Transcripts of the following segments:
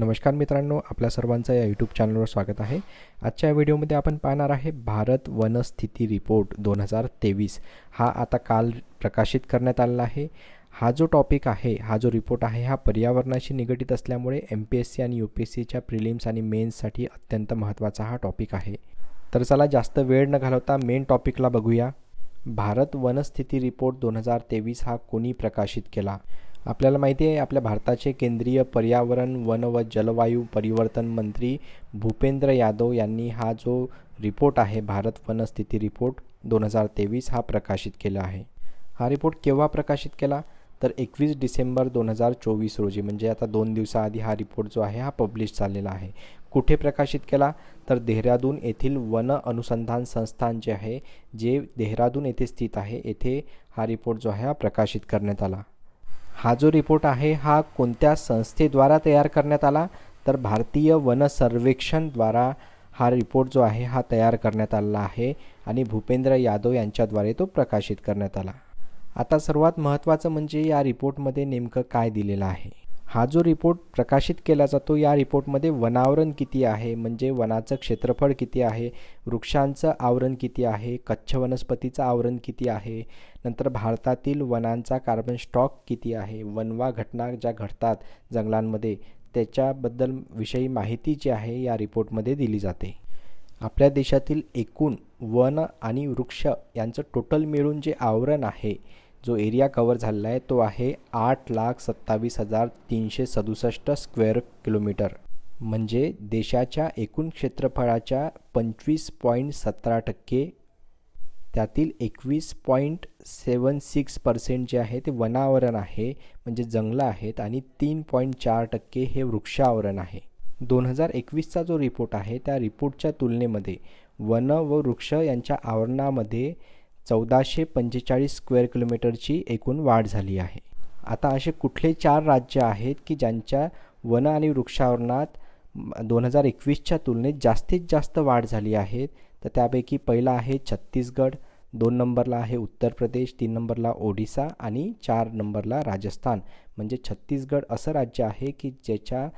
नमस्कार मित्रांनो आपल्या सर्वांचं या यूट्यूब चॅनलवर स्वागत आहे. आजच्या व्हिडिओमध्ये आपण पाहणार आहे भारत वनस्थिती रिपोर्ट दोन हजार तेवीस. हा आता काल प्रकाशित करण्यात आलेला आहे. हा जो टॉपिक आहे हा जो रिपोर्ट आहे हा पर्यावरणाशी निगडीत असल्यामुळे एम पी एस सी आणि यू पी एस सीच्या प्रिलिम्स आणि मेन्ससाठी अत्यंत महत्त्वाचा हा टॉपिक आहे. तर चला जास्त वेळ न घालवता मेन टॉपिकला बघूया. भारत वनस्थिती रिपोर्ट दोन हजार तेवीस हा कोणी प्रकाशित केला? आपल्याला माहिती आहे आपल्या भारताचे केंद्रीय पर्यावरण वन व जलवायू परिवर्तन मंत्री भूपेंद्र यादव यांनी हा जो रिपोर्ट आहे भारत वनस्थिती रिपोर्ट दोन हजार तेवीस हा प्रकाशित केला आहे. हा रिपोर्ट केव्हा प्रकाशित केला? तर एकवीस डिसेंबर दोन हजार चोवीस रोजी म्हणजे आता दोन दिवसाआधी हा रिपोर्ट जो आहे हा पब्लिश झालेला आहे. कुठे प्रकाशित केला? तर देहरादून येथील वन अनुसंधान संस्थान जे आहे जे देहरादून येथे स्थित आहे येथे हा रिपोर्ट जो आहे हा प्रकाशित करण्यात आला. हा जो रिपोर्ट आहे हा कोणत्या संस्थेद्वारा तयार करण्यात आला? तर भारतीय वन सर्वेक्षणद्वारा हा रिपोर्ट जो आहे हा तयार करण्यात आलेला आहे आणि भूपेंद्र यादव यांच्याद्वारे तो प्रकाशित करण्यात आला. आता सर्वात महत्त्वाचं म्हणजे या रिपोर्टमध्ये नेमकं काय दिलेलं आहे? हा जो रिपोर्ट प्रकाशित केला जातो या रिपोर्टमध्ये वनावरण किती आहे? म्हणजे वनाचं क्षेत्रफळ किती आहे? वृक्षांचं आवरण किती आहे? कच्छ वनस्पतीचं आवरण किती आहे? नंतर भारतातील वनांचा कार्बन स्टॉक किती आहे? वनवा घटना ज्या घडतात जंगलांमध्ये त्याच्याबद्दल विषयी माहिती जी आहे या रिपोर्टमध्ये दिली जाते. आपल्या देशातील एकूण वन आणि वृक्ष यांचं टोटल मिळून जे आवरण आहे जो एरिया कवर झालेला आहे तो आहे आठ लाख सत्तावीस हजार तीनशे सदुसष्ट स्क्वेअर किलोमीटर म्हणजे देशाच्या एकूण क्षेत्रफळाच्या पंचवीस पॉईंट सतरा टक्के त्यातील एकवीस पॉईंट सेवन सिक्स पर्सेंट जे आहे ते वनावरण आहे म्हणजे जंगलं आहेत आणि तीन पॉईंट चार टक्के हे वृक्षावरण आहे. दोन हजार एकवीसचा जो रिपोर्ट आहे त्या रिपोर्टच्या तुलनेमध्ये वन व वृक्ष यांच्या आवरणामध्ये चौदाशे पंचेचाळीस स्क्वेअर किलोमीटरची एकूण वाढ झाली आहे. आता असे कुठले चार राज्य आहेत की ज्यांच्या वन आणि वृक्षावरणात दोन हजार एकवीसच्या तुलनेत जास्तीत जास्त वाढ झाली आहे? तर त्यापैकी पहिला आहे छत्तीसगड दोन नंबरला आहे उत्तर प्रदेश तीन नंबरला ओडिसा आणि चार नंबरला राजस्थान. म्हणजे छत्तीसगड असं राज्य आहे की ज्याच्या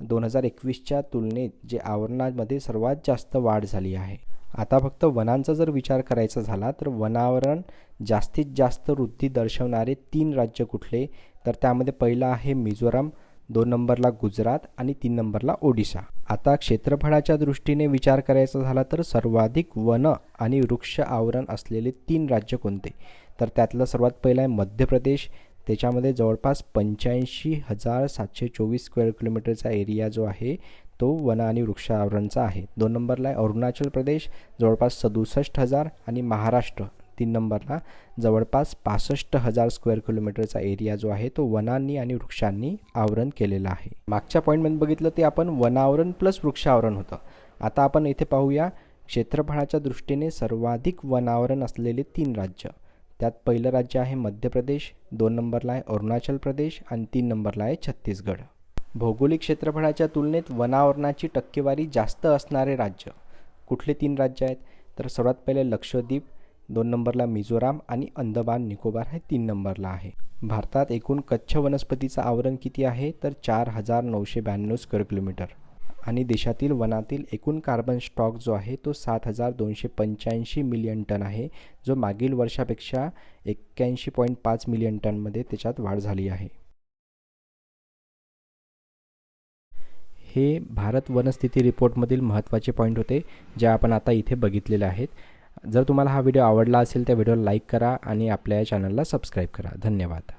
दोन हजार एकवीसच्या तुलनेत जे आवरणामध्ये सर्वात जास्त वाढ झाली आहे. आता फक्त वनांचा जर विचार करायचा झाला तर वनावरण जास्तीत जास्त वृद्धी दर्शवणारे तीन राज्य कुठले? तर त्यामध्ये पहिलं आहे मिझोराम दोन नंबरला गुजरात आणि तीन नंबरला ओडिशा. आता क्षेत्रफळाच्या दृष्टीने विचार करायचा झाला तर सर्वाधिक वन आणि वृक्ष आवरण असलेले तीन राज्य कोणते? तर त्यातलं सर्वात पहिलं आहे मध्य प्रदेश त्याच्यामध्ये जवळपास पंच्याऐंशी हजार सातशे चोवीस स्क्वेअर किलोमीटरचा एरिया जो आहे तो वन आणि वृक्षावरणचा आहे. दोन नंबरला आहे अरुणाचल प्रदेश जवळपास सदुसष्ट हजार आणि महाराष्ट्र तीन नंबरला जवळपास पासष्ट हजार स्क्वेअर किलोमीटरचा एरिया जो आहे तो वनांनी आणि वृक्षांनी आवरण केलेला आहे. मागच्या पॉईंटमध्ये बघितलं ते आपण वनावरण प्लस वृक्षावरण होतं. आता आपण इथे पाहूया क्षेत्रफळाच्या दृष्टीने सर्वाधिक वनावरण असलेले तीन राज्य. त्यात पहिलं राज्य आहे मध्य प्रदेश दोन नंबरला आहे अरुणाचल प्रदेश आणि तीन नंबरला आहे छत्तीसगड. भौगोलिक क्षेत्रफळाच्या तुलनेत वनावरणाची टक्केवारी जास्त असणारे राज्य. कुठले तीन राज्य आहेत? तर सर्वात पहिले लक्षद्वीप दोन नंबरला मिझोराम आणि अंदमान निकोबार हे तीन नंबरला आहे. भारतात एकूण कच्छ वनस्पतीचं आवरण किती आहे? तर चार हजार नऊशे ब्याण्णव स्क्वेअर किलोमीटर. आणि देशातील वनातील एकूण कार्बन स्टॉक जो आहे तो सात हजार दोनशे पंच्याऐंशी मिलियन टन आहे जो मागील वर्षापेक्षा एक्क्याऐंशी पॉईंट पाच मिलियन टनमध्ये त्याच्यात वाढ झाली आहे. हे भारत वनस्थिती रिपोर्टमधील महत्त्वाचे पॉईंट होते जे आपण आता इथे बघितलेले आहेत. जर तुम्हाला हा व्हिडिओ आवडला असेल तर व्हिडिओला लाईक करा आणि आपल्या या चॅनलला सबस्क्राईब करा. धन्यवाद.